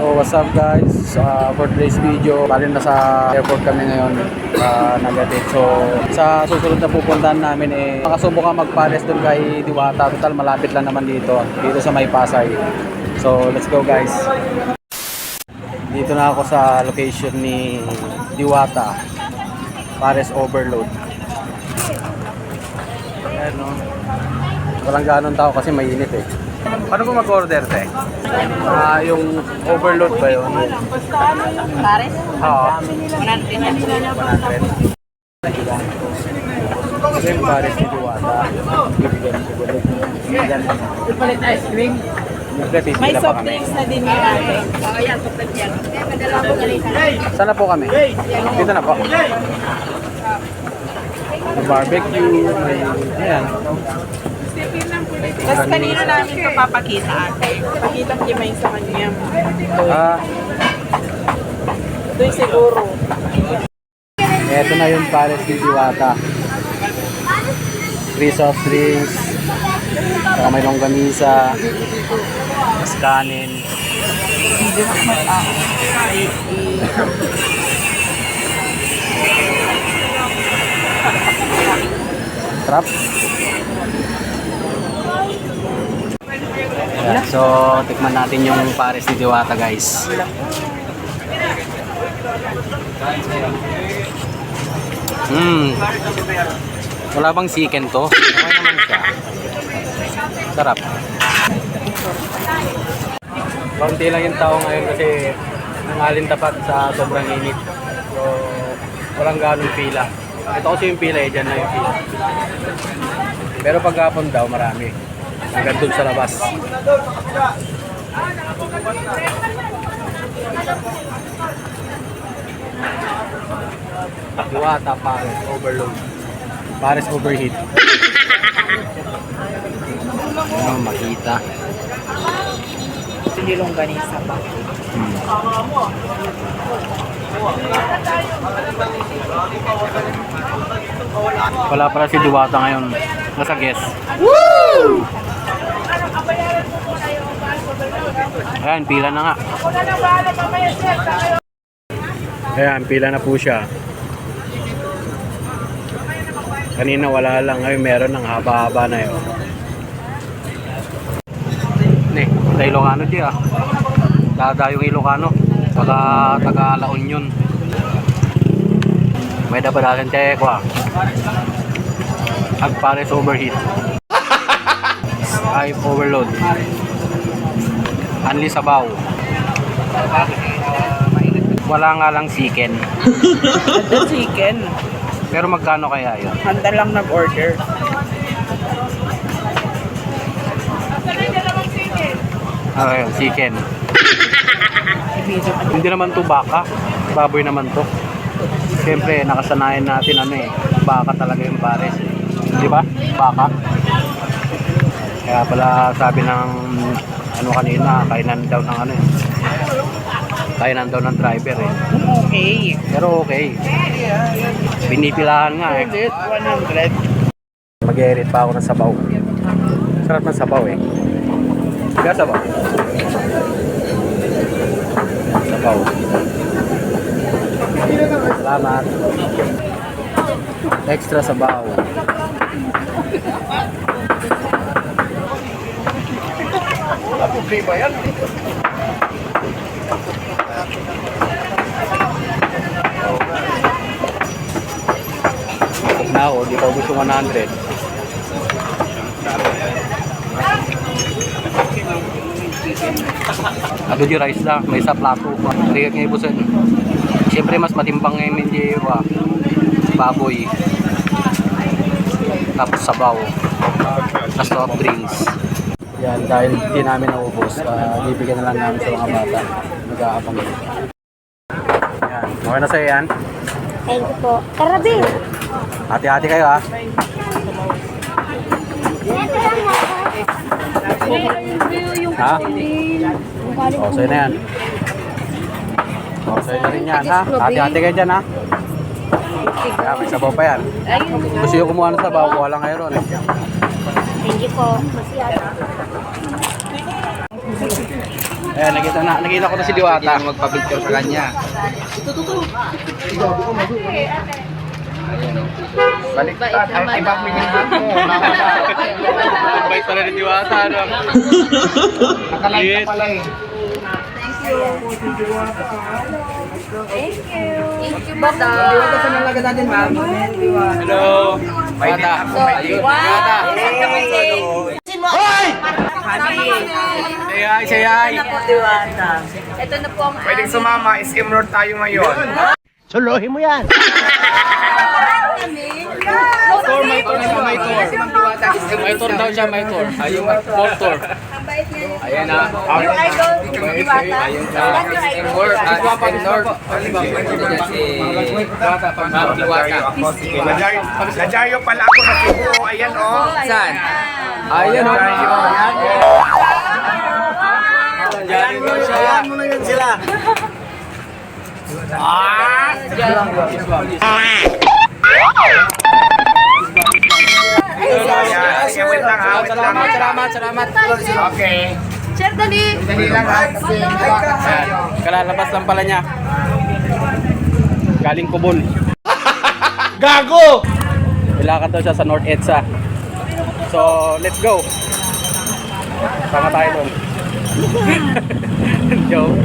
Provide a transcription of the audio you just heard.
So what's up guys? Uh, for today's video, bali na sa airport kami ngayon uh, Nagatit. So sa susunod na pupuntahan namin eh makasubo ka magpares doon kay Diwata. Total malapit lang naman dito, dito sa May Pasay. So let's go guys. Dito na ako sa location ni Diwata. Pares Overload. Ayan no. Walang ganon tao kasi mainit eh. Paano ko mag-order te? Ah, yung overload ba yun? Pares? Oo. 100 na. 100. Ito yung pares ni Diwata. Bibigyan ko ulit. Bibigyan mo. Palit ice cream? May soft drinks na din yung ate. Oo, yan. Soft drinks yan. Madala ko na po kami? Dito na po. May barbecue, may... Ayan. Tapos kanina namin ito papakita ate. Pakita mo yung sa kanya. Ah, Ito yung siguro. eto na yung pares ni Diwata. Free soft drinks. Saka may longganisa. Mas kanin. Sarap. Ayan, so, tikman natin yung pares ni Diwata, guys. Hmm. Wala bang chicken to? Okay naman siya. Sarap. Kaunti lang yung tao ngayon kasi nangalin tapat sa sobrang init. So, walang ganong pila. Ito kasi yung pila eh, dyan na yung pila. Pero pagkapon daw, marami. Hanggang dun sa labas. Diwata pares overload. Pares overheat. Ano makita? Hindi longganisa pa. Wala pala si Diwata ngayon. Nasa guest. Ayan, pila na nga. Ayan, pila na po siya. Kanina wala lang. Ngayon meron ng haba-haba na yun. Ne, sa Ilocano di ah. Dada yung Ilocano. Saka taga La Union. May dapat tayo ko ah. Ag pares overheat. Ay overload. Anli sabaw. Wala nga lang chicken. The chicken. Pero magkano kaya yun? Handa lang nag-order. Okay, chicken. Ibigay mo. Hindi naman to baka. Baboy naman to. Siyempre, nakasanayan natin ano eh. Baka talaga yung pares. eh. Di ba? Baka. Kaya pala sabi ng ano kanina, kainan daw ng ano eh. Kainan daw ng driver eh. Okay. Pero okay. Binipilahan nga eh. Ulit, 100. Mag-erit pa ako ng sabaw. Sarap ng sabaw eh. Kaya sabaw. Sabaw. Salamat. Extra sabaw. Ba yan? Huwag na ako, di pa gusto 100. Agad yung rice na, may sa plato. Ligat nga ibusan. Siyempre mas matimbang ngayon hindi ba? Baboy. Tapos sabaw. Tapos soft drinks. Yan, dahil hindi namin naubos, uh, bibigyan na lang namin sa mga bata. Nag-aabang. Yan. Okay na sa'yo yan? Thank you po. Tara, Bin. Hati-hati kayo ha. Ha? O, sa'yo na yan. O, sa'yo na rin yan ha. Hati-hati kayo dyan ha. Kaya may sabaw pa yan. Gusto nyo kumuha ng sabaw, kuha lang kayo ron eh. Thank you po. Ayan, nakita, na, nakita ko na si Diwata. Hindi magpa-picture sa kanya. Baliktad. Ay, ibang pinigyan mo. Bait pala ni Diwata, ano? Nakalive ka pala eh. Hello. Diwata. Ayun, Diwata. Say hi, say hi. Ito na po ang Pwedeng sumama. SM Road tayo ngayon. Tour, may tour siya, may tour. May tour daw siya, may tour. Ayun, full tour. Ayan na. Your idol, Diwata. Ayun na. SM Road. SM North. Ma'am Diwata. Pala ako sa Cebu. Ayan oh. Saan? Ayun, oh. Diyan daw siya. Ayan. Sige, wait lang ha. Wait lang. Salamat, salamat, salamat. Okay. Sir, dali. Dali lang ha. Ayan, kalalabas lang pala niya. Galing Kubon. Gago! Ilakad daw siya sa North EDSA. So, let's go. Sama tayo doon. Joke.